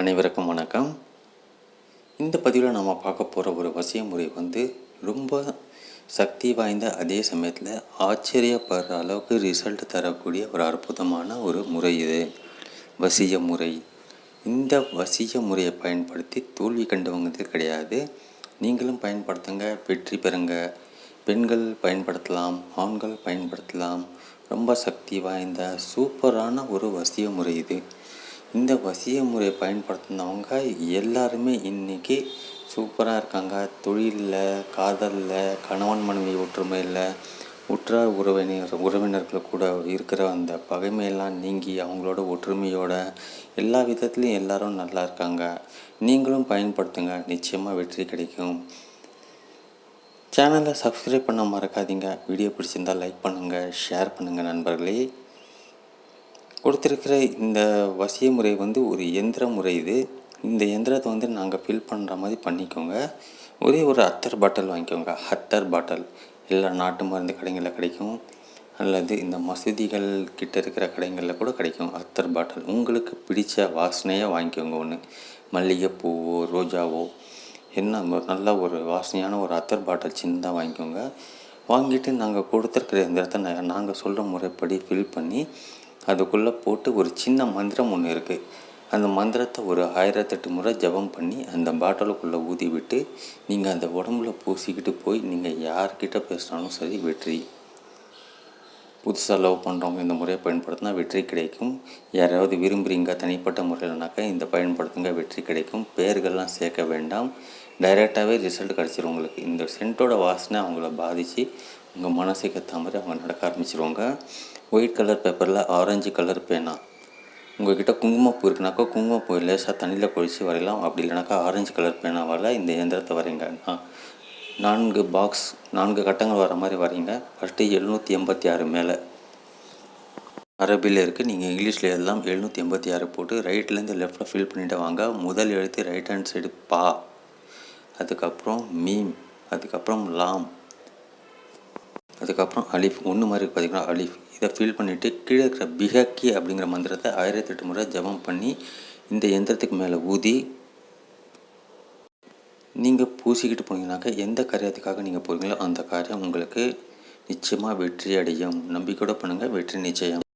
அனைவருக்கும் வணக்கம். இந்த பதிவில் நம்ம பார்க்க போகிற ஒரு வசிய முறை வந்து ரொம்ப சக்தி வாய்ந்த அதே சமயத்தில் ஆச்சரியப்படுற அளவுக்கு ரிசல்ட் தரக்கூடிய ஒரு அற்புதமான ஒரு முறை இது. வசிய முறை இந்த வசிய முறையை பயன்படுத்தி தோல்வி கண்டவங்கிறது கிடையாது. நீங்களும் பயன்படுத்துங்க வெற்றி பெறுங்க. பெண்கள் பயன்படுத்தலாம் ஆண்கள் பயன்படுத்தலாம். ரொம்ப சக்தி வாய்ந்த சூப்பரான ஒரு வசிய முறை இது. இந்த வசிய முறையை பயன்படுத்தினவங்க எல்லாருமே இன்றைக்கி சூப்பராக இருக்காங்க. தொழிலில் காதலில் கணவன் மனைவி ஒற்றுமையில் உற்றார் உறவினர் உறவினர்கள் கூட இருக்கிற அந்த பகைமையெல்லாம் நீங்கி அவங்களோட ஒற்றுமையோட எல்லா விதத்துலேயும் எல்லாரும் நல்லா இருக்காங்க. நீங்களும் பயன்படுத்துங்க. நிச்சயமாக வெற்றி கிடைக்கும். சேனலை சப்ஸ்கிரைப் பண்ண மறக்காதீங்க. வீடியோ பிடிச்சிருந்தால் லைக் பண்ணுங்கள் ஷேர் பண்ணுங்கள் நண்பர்களே. கொடுத்துருக்கிற இந்த வசிய முறை வந்து ஒரு எந்திர முறை இது. இந்த எந்திரத்தை வந்து நாங்கள் ஃபில் பண்ணுற மாதிரி பண்ணிக்கோங்க. ஒரே ஒரு அத்தர் பாட்டில் வாங்கிக்கோங்க. அத்தர் பாட்டில். எல்லா நாட்டு மருந்து கடைகளில் கிடைக்கும். அல்லது இந்த மசூதிகள் கிட்ட இருக்கிற கடைகளில் கூட கிடைக்கும் அத்தர் பாட்டில். உங்களுக்கு பிடித்த வாசனையாக வாங்கிக்கோங்க ஒன்று மல்லிகைப்பூவோ ரோஜாவோ என்ன நல்ல ஒரு வாசனையான ஒரு அத்தர் பாட்டில் சின்னதாக வாங்கிக்கோங்க. வாங்கிட்டு நாங்கள் கொடுத்துருக்குற இந்த இடத்த நாங்கள் சொல்கிற முறைப்படி ஃபில் பண்ணி அதுக்குள்ளே போட்டு ஒரு சின்ன மந்திரம் ஒன்று இருக்குது அந்த மந்திரத்தை ஒரு ஆயிரத்தெட்டு முறை ஜபம் பண்ணி அந்த பாட்டிலுக்குள்ளே ஊதி விட்டு நீங்கள் அந்த உடம்புல பூசிக்கிட்டு போய் நீங்கள் யார்கிட்ட பேசினாலும் சரி வெற்றி. புதுசாக லவ் பண்ணுறவங்க இந்த முறையை பயன்படுத்தினா வெற்றி கிடைக்கும். யாராவது விரும்புகிறீங்க தனிப்பட்ட முறையில்னாக்கா இந்த பயன்படுத்துங்க வெற்றி கிடைக்கும். பெயர்கள்லாம் சேர்க்க வேண்டாம். டைரெக்டாகவே ரிசல்ட் கிடச்சிரும் உங்களுக்கு. இந்த சென்ட்டோட வாசனை அவங்கள பாதித்து உங்கள் மனசுக்கு ஏற்ற மாதிரி அவங்க நடக்க ஆரம்பிச்சிருவாங்க. ஒயிட் கலர் பேப்பரில் ஆரஞ்சு கலர் பேனா உங்கள்கிட்ட குங்குமப்பூ இருக்குனாக்கா குங்குமப்பூ லேசாக தண்ணியில் குழித்து வரையலாம். அப்படி இல்லைனாக்கா ஆரஞ்சு கலர் பேனாவால் இந்த எந்திரத்தை வரைங்க. நான்கு பாக்ஸ் நான்கு கட்டங்கள் வர மாதிரி வரீங்க. ஃபஸ்ட்டு எழுநூற்றி எண்பத்தி ஆறு மேலே. அரபியில் இருக்குது நீங்கள் இங்கிலீஷில் எல்லாம் எழுநூற்றி எண்பத்தி ஆறு போட்டு ரைட்லேருந்து லெஃப்ட்டில் ஃபில் பண்ணிவிட்டு வாங்க. முதல் எழுத்து ரைட் ஹேண்ட் சைடு பா. அதுக்கப்புறம் மீம். அதுக்கப்புறம் லாம். அதுக்கப்புறம் அலிஃப் ஒன்று மாதிரி பார்த்தீங்கன்னா அலிஃப். இதை ஃபில் பண்ணிவிட்டு கீழே இருக்கிற பிஹக்கி அப்படிங்கிற மந்திரத்தை ஆயிரத்தி எட்டு முறை ஜபம் பண்ணி இந்த எந்திரத்துக்கு மேலே ஊதி நீங்கள் பூசிக்கிட்டு போனீங்கன்னாக்கா எந்த காரியத்துக்காக நீங்கள் போகிறீங்களோ அந்த காரியம் உங்களுக்கு நிச்சயமாக வெற்றி அடையும். நம்பிக்கையோடு பண்ணுங்கள் வெற்றி நிச்சயம்.